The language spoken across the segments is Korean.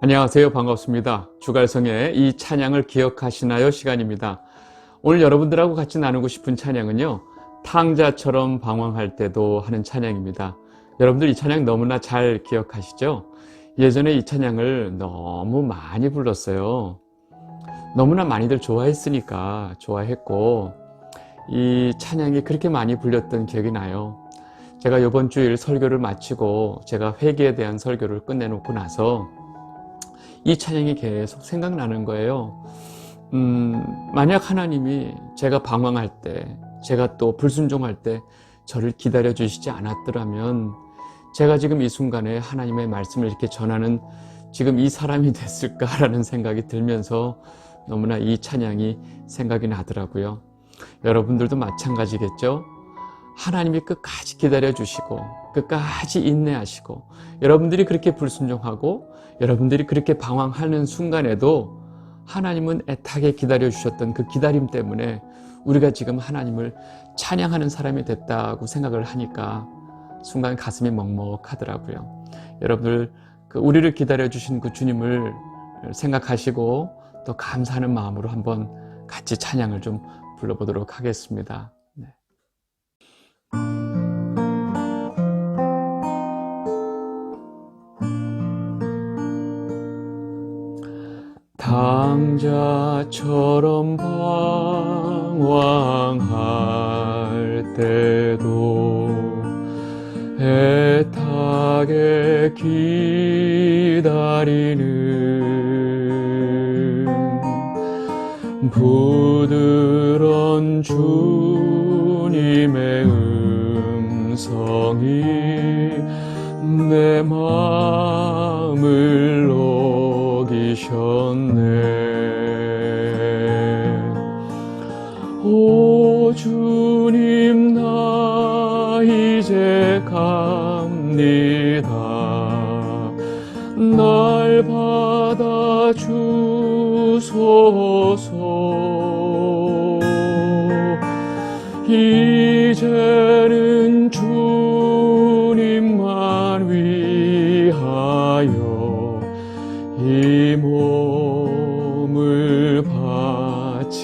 안녕하세요. 반갑습니다. 주갈성의 이 찬양을 기억하시나요? 시간입니다. 오늘 여러분들하고 같이 나누고 싶은 찬양은요. 탕자처럼 방황할 때도 하는 찬양입니다. 여러분들 이 찬양 너무나 잘 기억하시죠? 예전에 이 찬양을 너무 많이 불렀어요. 너무나 많이들 좋아했으니까 좋아했고 이 찬양이 그렇게 많이 불렸던 기억이 나요. 제가 이번 주일 설교를 마치고 제가 회개에 대한 설교를 끝내놓고 나서 이 찬양이 계속 생각나는 거예요. 음, 만약 하나님이 제가 방황할 때, 제가 또 불순종할 때 저를 기다려 주시지 않았더라면 제가 지금 이 순간에 하나님의 말씀을 이렇게 전하는 지금 이 사람이 됐을까라는 생각이 들면서 너무나 이 찬양이 생각이 나더라고요. 여러분들도 마찬가지겠죠? 하나님이 끝까지 기다려 주시고 끝까지 인내하시고 여러분들이 그렇게 불순종하고 여러분들이 그렇게 방황하는 순간에도 하나님은 애타게 기다려 주셨던 그 기다림 때문에 우리가 지금 하나님을 찬양하는 사람이 됐다고 생각을 하니까 순간 가슴이 먹먹하더라고요. 여러분들 그 우리를 기다려 주신 그 주님을 생각하시고 또 감사하는 마음으로 한번 같이 찬양을 좀 불러보도록 하겠습니다. 네. 당자처럼 방황할 때도 애타게 기다리는 부드러운 주님의 음 성이 내 마음을 녹이셨네. 오 주님 나 이제 갑니다. 날 받아 주소서. 이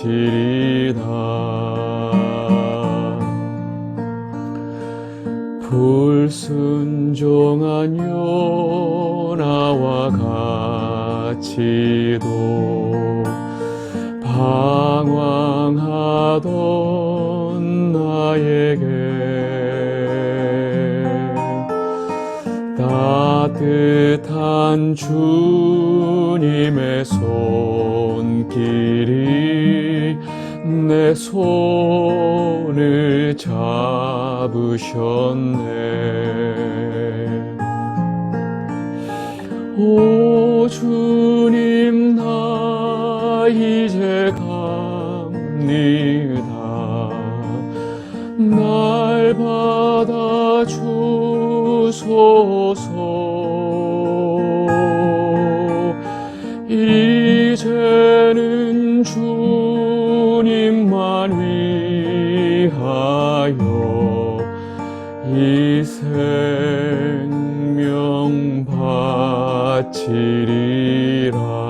바치리다 불순종한 요나와 같이도 방황하던 나에게 따뜻한 주님의 손길이 내 손을 잡으셨네. 오 주님 나 이제 갑니다. 날 받아 주 소서. 이제는 주님만 위하여 이 생명 바치리라